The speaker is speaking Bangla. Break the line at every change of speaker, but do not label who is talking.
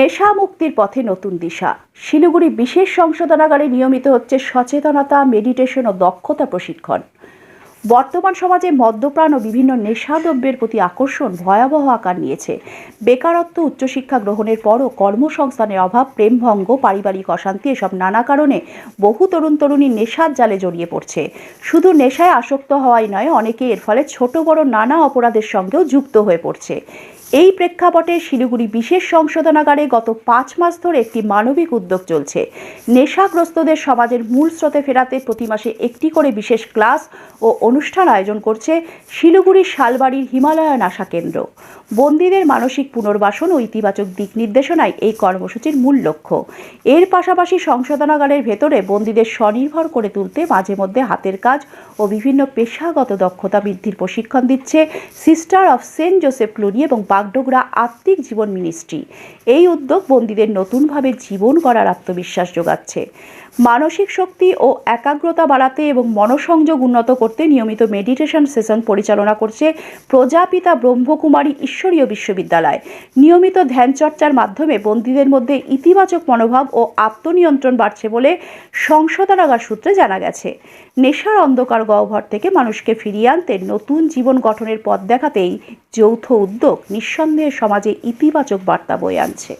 নেশা মুক্তির পথে নতুন দিশা। শিলিগুড়ি বিশেষ সংশোধনাগারে নিয়মিত হচ্ছে সচেতনতা, মেডিটেশন ও দক্ষতা প্রশিক্ষণ। বর্তমান সমাজে মদ্যপান ও বিভিন্ন নেশাদ্রব্যের প্রতি আকর্ষণ ভয়াবহ আকার নিয়েছে। বেকারত্ব, উচ্চশিক্ষা গ্রহণের পরও কর্মসংস্থানের অভাব প্রেমভঙ্গ পারিবারিক অশান্তি এসব নানা কারণে বহু তরুণ তরুণী নেশার জালে জড়িয়ে পড়ছে। শুধু নেশায় আসক্ত হওয়াই নয়, অনেকে এর ফলে ছোট বড় নানা অপরাধের সঙ্গেও যুক্ত হয়ে পড়ছে। এই প্রেক্ষাপটে শিলিগুড়ি বিশেষ সংশোধনাগারে গত পাঁচ মাস ধরে একটি মানবিক উদ্যোগ চলছে। নেশাগ্রস্তদের সমাজের মূল স্রোতে ফেরাতে প্রতি মাসে একটি করে বিশেষ ক্লাস ও অনুষ্ঠান আয়োজন করছে শিলিগুড়ির শালবাড়ির হিমালয়ান আশা কেন্দ্র। বন্দীদের মানসিক পুনর্বাসন ও ইতিবাচক দিক নির্দেশনাই এই কর্মসূচির মূল লক্ষ্য। এর পাশাপাশি সংশোধনাগারের ভেতরে বন্দীদের স্বনির্ভর করে তুলতে মাঝে মধ্যে হাতের কাজ ও বিভিন্ন পেশাগত দক্ষতা বৃদ্ধির প্রশিক্ষণ দিচ্ছে sister of saint Joseph Cluny এবং বাগডোগরা আত্মিক জীবন মিনিস্ট্রি। এই উদ্যোগ বন্দীদের নতুনভাবে জীবন গড়ার আত্মবিশ্বাস যোগাচ্ছে। মানসিক শক্তি ও একাগ্রতা বাড়াতে এবং মনসংযোগ উন্নত করতে নিয়মিত মেডিটেশন সেশন পরিচালনা করছে প্রজাপিতা ব্রহ্মকুমারী ঈশ্বরীয় বিশ্ববিদ্যালয়। নিয়মিত ধ্যান চর্চার মাধ্যমে বন্দীদের মধ্যে ইতিবাচক মনোভাব ও আত্মনিয়ন্ত্রণ বাড়ছে বলে সংশোধনাগার সূত্রে জানা গেছে। নেশার অন্ধকার গহ্বর থেকে মানুষকে ফিরিয়ে আনতে নতুন জীবন গঠনের পথ দেখাতেই যৌথ উদ্যোগ নিঃসন্দেহে সমাজে ইতিবাচক বার্তা বয়ে আনছে।